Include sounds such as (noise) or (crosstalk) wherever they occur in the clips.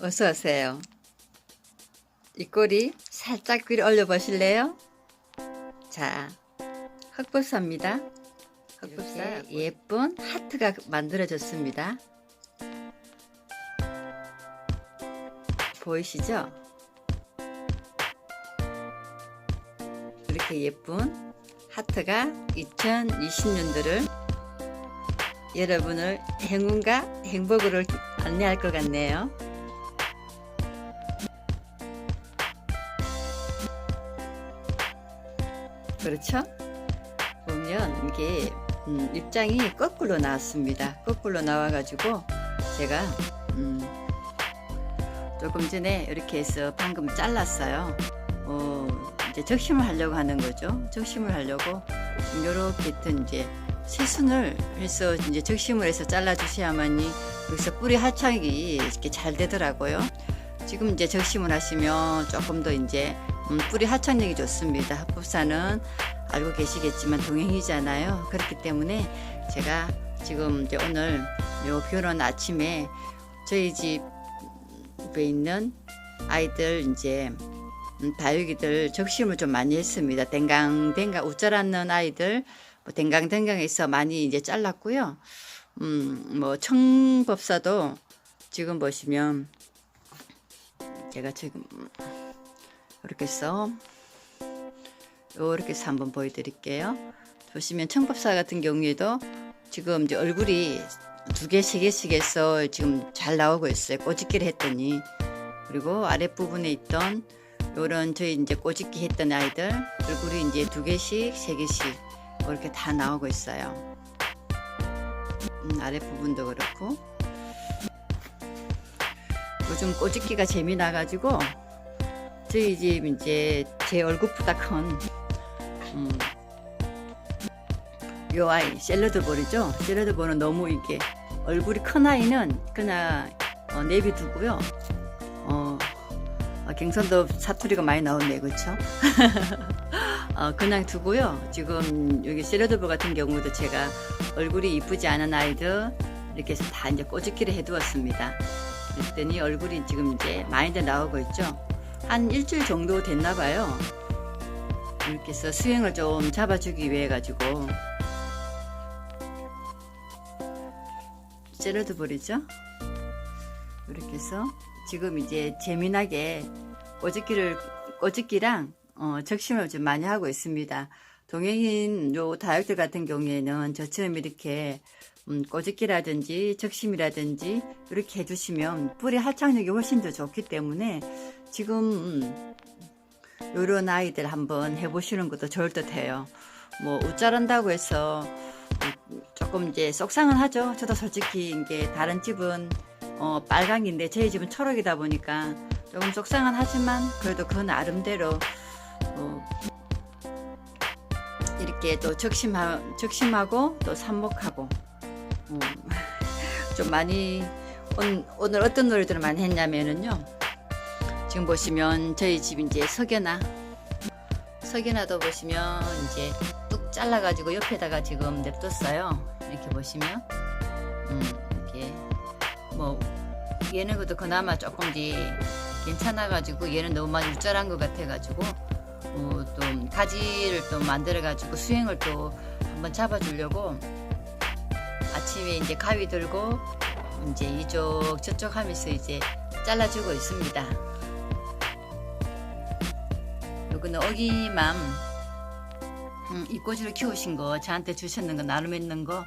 어서 오세요. 이 꼬리 살짝 위로 올려 보실래요? 자, 흑법사입니다. 흑법사 예쁜 하트가 만들어졌습니다. 보이시죠? 이렇게 예쁜 하트가 2020년도를 여러분을 행운과 행복으로 안내할 것 같네요. 그렇죠? 보면 이게 음, 입장이 거꾸로 나왔습니다. 거꾸로 나와가지고 제가 음, 조금 전에 이렇게 해서 방금 잘랐어요. 어, 이제 적심을 하려고 하는 거죠. 적심을 하려고 이렇게 했던 이제 새순을 해서 이제 적심을 해서 잘라주셔야만이 여기서 뿌리 하창이 이렇게 잘 되더라고요. 지금 이제 적심을 하시면 조금 더 이제 음, 뿌리 하창력이 좋습니다. 합법사는 알고 계시겠지만 동행이잖아요. 그렇기 때문에 제가 지금 이제 오늘 요 결혼 아침에 저희 집에 있는 아이들 이제 음, 다육이들 적심을 좀 많이 했습니다. 댕강댕강 웃잘 않는 아이들 뭐 댕강댕강해서 많이 이제 잘랐고요. 음, 뭐 청법사도 지금 보시면 제가 지금 이렇게 해서 이렇게 해서 한번 보여드릴게요. 보시면 청법사 같은 경우에도 지금 이제 얼굴이 두 개, 세 개씩 해서 지금 잘 나오고 있어요. 꼬집기를 했더니. 그리고 아랫부분에 있던 요런 저희 이제 꼬집기 했던 아이들 얼굴이 이제 두 개씩, 세 개씩 이렇게 다 나오고 있어요. 음, 아랫부분도 그렇고. 요즘 꼬집기가 재미나가지고 저희 집 이제 제 얼굴보다 큰 음, 요 아이 샐러드 볼이죠. 샐러드 볼은 너무 이게 얼굴이 큰 아이는 그냥 어, 내비두고요. 어, 어, 경선도 사투리가 많이 나오네, 그렇죠? (laughs) 어, 그냥 두고요. 지금 여기 샐러드 볼 같은 경우도 제가 얼굴이 이쁘지 않은 아이들 이렇게 다 이제 꼬집기를 해두었습니다. 그랬더니 얼굴이 지금 이제 많이들 나오고 있죠. 한 일주일 정도 됐나 봐요. 이렇게 해서 수행을 좀 잡아주기 위해 가지고 샐러드 볼이죠. 이렇게 해서 지금 이제 재미나게 꼬집기를 꼬집기랑 어, 적심을 좀 많이 하고 있습니다. 동행인 요 다육들 같은 경우에는 저처럼 이렇게 음, 꼬집기라든지 적심이라든지 이렇게 해주시면 뿌리 활착력이 훨씬 더 좋기 때문에 지금 음, 요런 아이들 한번 해보시는 것도 좋을 듯 해요. 뭐 웃자란다고 해서 조금 이제 속상은 하죠. 저도 솔직히 이게 다른 집은 어, 빨강인데 저희 집은 초록이다 보니까 조금 속상은 하지만 그래도 그 나름대로 어, 이렇게 또 적심하, 적심하고 또 삽목하고 음, (laughs) 좀 많이 온, 오늘 어떤 노래들을 많이 했냐면은요. 지금 보시면 저희 집 이제 석연아 석연아도 보시면 이제 뚝 잘라 가지고 옆에다가 지금 냅뒀어요. 이렇게 보시면 음, 이렇게 뭐 얘는 그래도 그나마 조금 이제 괜찮아 가지고 얘는 너무 많이 우짤한 것 같아 가지고 어, 또 가지를 또 만들어 가지고 수행을 또 한번 잡아주려고 아침에 이제 가위 들고 이제 이쪽 저쪽 하면서 이제 잘라주고 있습니다. 요거는 어기맘 음, 이 꼬지를 키우신 거 저한테 주셨는 거 나눔 했는 거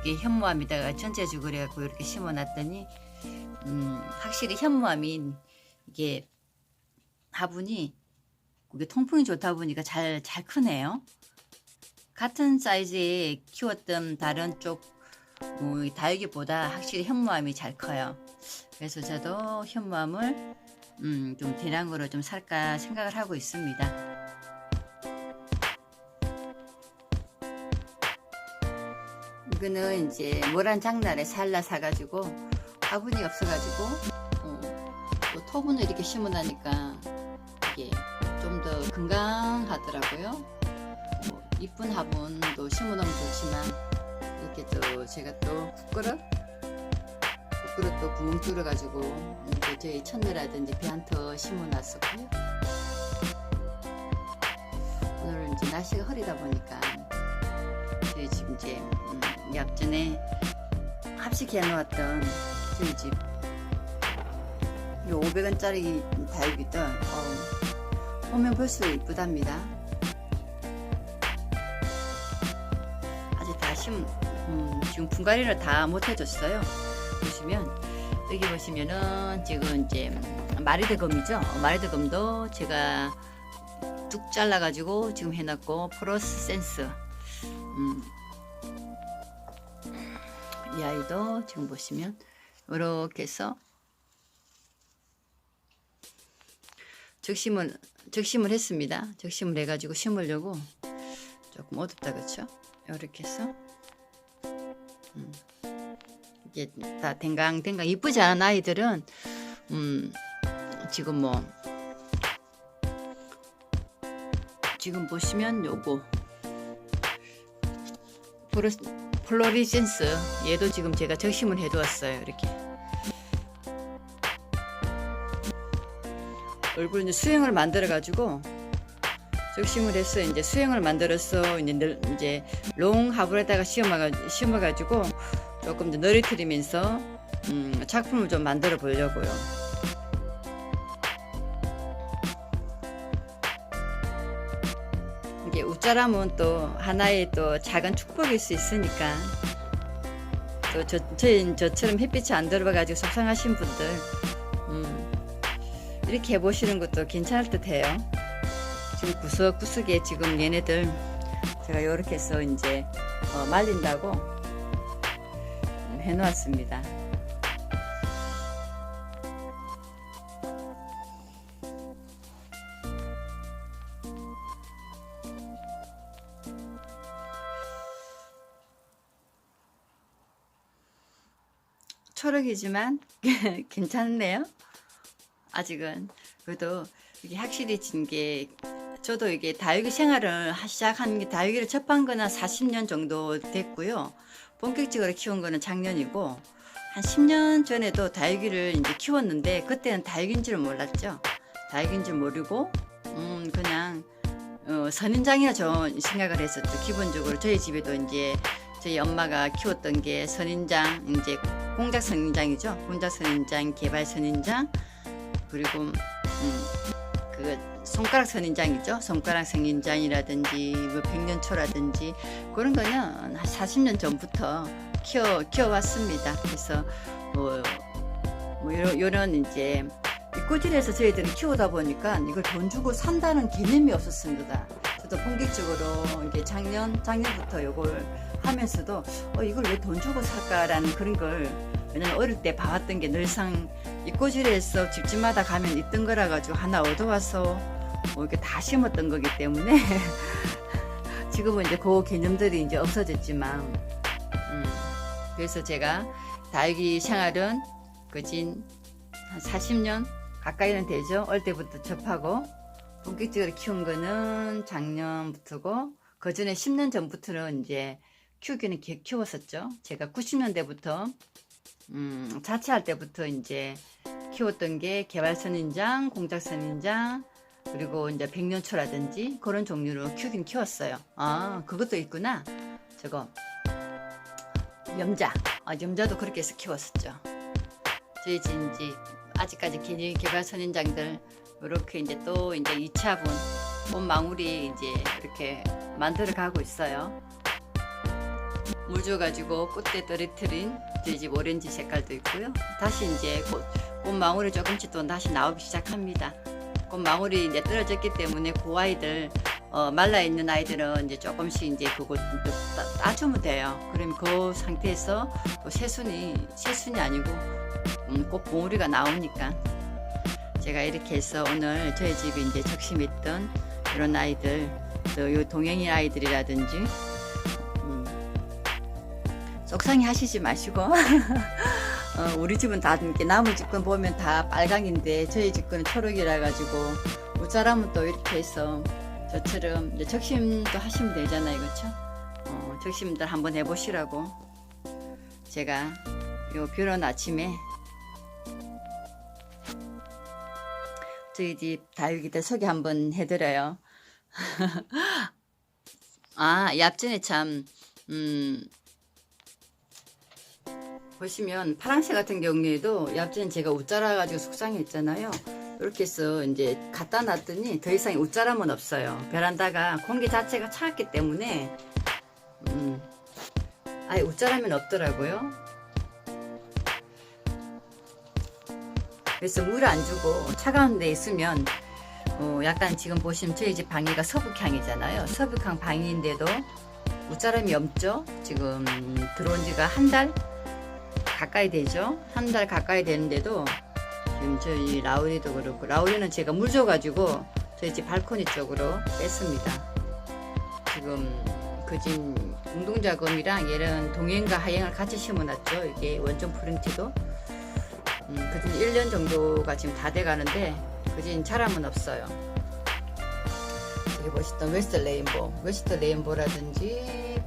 이게 현무암에다가 전체주 그래갖고 이렇게 심어놨더니 음, 확실히 현무암이 이게 화분이 그게 통풍이 좋다 보니까 잘 잘 크네요. 같은 사이즈에 키웠던 다른 쪽 어, 이 다육이보다 확실히 현무암이 잘 커요. 그래서 저도 현무암을 음, 좀 대량으로 좀 살까 생각을 하고 있습니다. 이거는 이제 모란 장날에 살라 사가지고 화분이 없어가지고 어, 또 토분을 이렇게 심어놓으니까 이게 좀 더 건강하더라고요. 뭐 이쁜 화분도 심어놓으면 좋지만 이렇게 또 제가 또 국그릇 또 구멍 뚫어 가지고 이제 저희 천내라든지 배한터 심어놨었고요. 오늘은 이제 날씨가 흐리다 보니까 저희 집 이제 음, 이 앞전에 합식해 놓았던 저희 집이 500원짜리 다육이들 어, 보면 볼수록 이쁘답니다. 아직 다 심, 음, 지금 분갈이를 다 못 해줬어요. 보시면 여기 보시면은 지금 이제 마리드검이죠. 마리드검도 제가 뚝 잘라가지고 지금 해놨고 프로스 센스 음, 이 아이도 지금 보시면 이렇게 해서 적심을 적심을 했습니다. 적심을 해가지고 심으려고 조금 어둡다 그렇죠? 이렇게 해서 음, 이게 다 댕강댕강. 이쁘지 않은 아이들은 음, 지금 뭐 지금 보시면 요거. 플로, 플로리센스. 얘도 지금 제가 적심을 해두었어요 이렇게. 얼굴 이제 수행을 만들어 가지고 적심을 해서 이제 수행을 만들어서 이제, 늘- 이제 롱 하브에다가 씌워가 씌워 가지고 조금 더 너리트리면서 음, 작품을 좀 만들어 보려고요. 이게 웃자람은 또 하나의 또 작은 축복일 수 있으니까 또 저, 저, 저처럼 햇빛이 안 들어가지고 속상하신 분들 음, 이렇게 해보시는 것도 괜찮을 듯 해요. 지금 구석구석에 지금 얘네들 제가 이렇게 해서 이제 어, 말린다고 음, 해놓았습니다. 초록이지만 (laughs) 괜찮네요. 아직은 그래도 이게 확실히 진게 저도 이게 다육이 생활을 하- 시작한 게 다육이를 접한 거는 40년 정도 됐고요. 본격적으로 키운 거는 작년이고 한 10년 전에도 다육이를 이제 키웠는데 그때는 다육인 줄 몰랐죠. 다육인 줄 모르고 음 그냥 어, 선인장이라 저 생각을 했었죠. 기본적으로 저희 집에도 이제 저희 엄마가 키웠던 게 선인장 이제 공작 선인장이죠. 공작 선인장, 개발 선인장 그리고 음, 그 손가락 선인장이죠. 손가락 선인장이라든지 뭐 백년초라든지 그런 거는 한 40년 전부터 키워 키워왔습니다. 그래서 뭐, 뭐 요런 이제 이꼬질에서 저희들은 키우다 보니까 이걸 돈 주고 산다는 개념이 없었습니다. 저도 본격적으로 이게 작년 작년부터 요걸 하면서도 어 이걸 왜 돈 주고 살까라는 그런 걸 왜냐면 어릴 때 봐왔던 게 늘상 이꼬질에서 집집마다 가면 있던 거라 가지고 하나 얻어와서 뭐 이렇게 다 심었던 거기 때문에 (laughs) 지금은 이제 그 개념들이 이제 없어졌지만 음, 그래서 제가 다육이 생활은 그진 한 40년 가까이는 되죠. 어릴 때부터 접하고 본격적으로 키운 거는 작년부터고 그 전에 10년 전부터는 이제 키우기는 기- 키웠었죠. 제가 90년대부터 음, 자취할 때부터 이제 키웠던 게 개발선인장, 공작선인장, 그리고 이제 백년초라든지 그런 종류로 키우긴 키웠어요. 아, 그것도 있구나. 저거 염자. 아, 염자도 그렇게 해서 키웠었죠. 저희 집 이제 아직까지 개- 개발 선인장들 이렇게 이제 또 이제 2차분 꽃망울이 이제 이렇게 만들어 가고 있어요. 물 줘 가지고 꽃대 떨어뜨린 저희 집 오렌지 색깔도 있고요. 다시 이제 꽃, 꽃망울이 조금씩 또 다시 나오기 시작합니다. 꽃망울이 이제 떨어졌기 때문에 그 아이들 어, 말라 있는 아이들은 이제 조금씩 이제 그거 따주면 돼요. 그럼 그 상태에서 또 새순이 새순이 아니고 음, 꽃 봉우리가 나오니까 제가 이렇게 해서 오늘 저희 집에 이제 적심했던 이런 아이들 또 요 동행이 아이들이라든지 음, 속상해 하시지 마시고. (laughs) 어, 우리 집은 다 이렇게 나무 집건 보면 다 빨강인데 저희 집은 초록이라 가지고 우사람은 또 이렇게 해서 저처럼 이제 적심도 하시면 되잖아요. 그렇죠? 어, 적심들 한번 해보시라고. 제가 요 뷰런 아침에 저희 집 다육이들 소개 한번 해드려요. (laughs) 아 이 앞전에 참 음, 보시면 파랑새 같은 경우에도 얍전에 제가 웃자라 가지고 속상했잖아요. 이렇게 해서 이제 갖다 놨더니 더 이상 웃자람은 없어요. 베란다가 공기 자체가 차갑기 때문에, 음, 아예 웃자람은 없더라고요. 그래서 물 안 주고 차가운 데 있으면 어, 약간 지금 보시면 저희 집 방위가 서북향이잖아요. 서북향 방위인데도 웃자람이 없죠. 지금 들어온 지가 한 달 가까이 되죠. 한 달 가까이 되는데도 지금 저희 라우리도 그렇고 라우리는 제가 물 줘가지고 저희 집 발코니 쪽으로 뺐습니다. 지금 그집 운동자금이랑 얘는 동행과 하행을 같이 심어놨죠. 이게 원종 프린티도 음, 그진 1년 정도가 지금 다 돼가는데 그진 자람은 없어요. 여기 보시던 웨스트 레인보, 웨스트 레인보라든지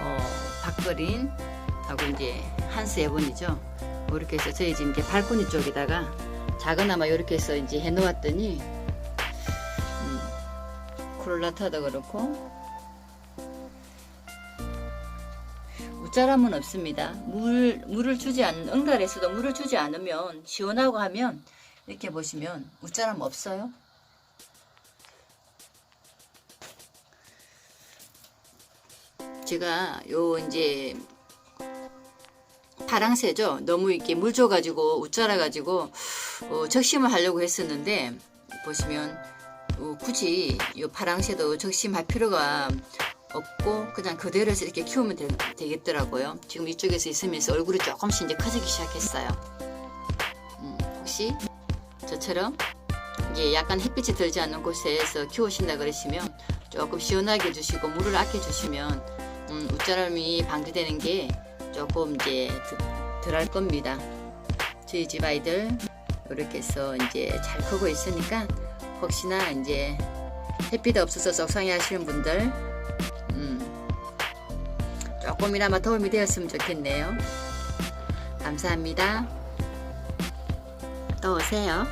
어, 박그린 하고 이제 한스 에본이죠. 뭐 이렇게 해서 저희 지금 이제 발코니 쪽에다가 작은아마 이렇게 해서 이제 해놓았더니 음, 콜라타도 그렇고 웃자람은 없습니다. 물, 물을 주지 않, 응달에서도 물을 주지 않으면, 시원하고 하면, 이렇게 보시면, 웃자람 없어요. 제가 요, 이제, 파랑새죠. 너무 이렇게 물 줘가지고, 웃자라가지고, 어, 적심을 하려고 했었는데, 보시면, 어, 굳이 요 파랑새도 적심할 필요가 없고 그냥 그대로 해서 이렇게 키우면 되, 되겠더라고요. 지금 이쪽에서 있으면서 얼굴이 조금씩 이제 커지기 시작했어요. 음, 혹시 저처럼 이제 약간 햇빛이 들지 않는 곳에서 키우신다 그러시면 조금 시원하게 해주시고 물을 아껴 주시면 음, 웃자람이 방지되는 게 조금 이제 덜 할 겁니다. 저희 집 아이들 이렇게 해서 이제 잘 크고 있으니까 혹시나 이제 햇빛 없어서 속상해 하시는 분들 음, 조금이나마 도움이 되었으면 좋겠네요. 감사합니다. 또 오세요.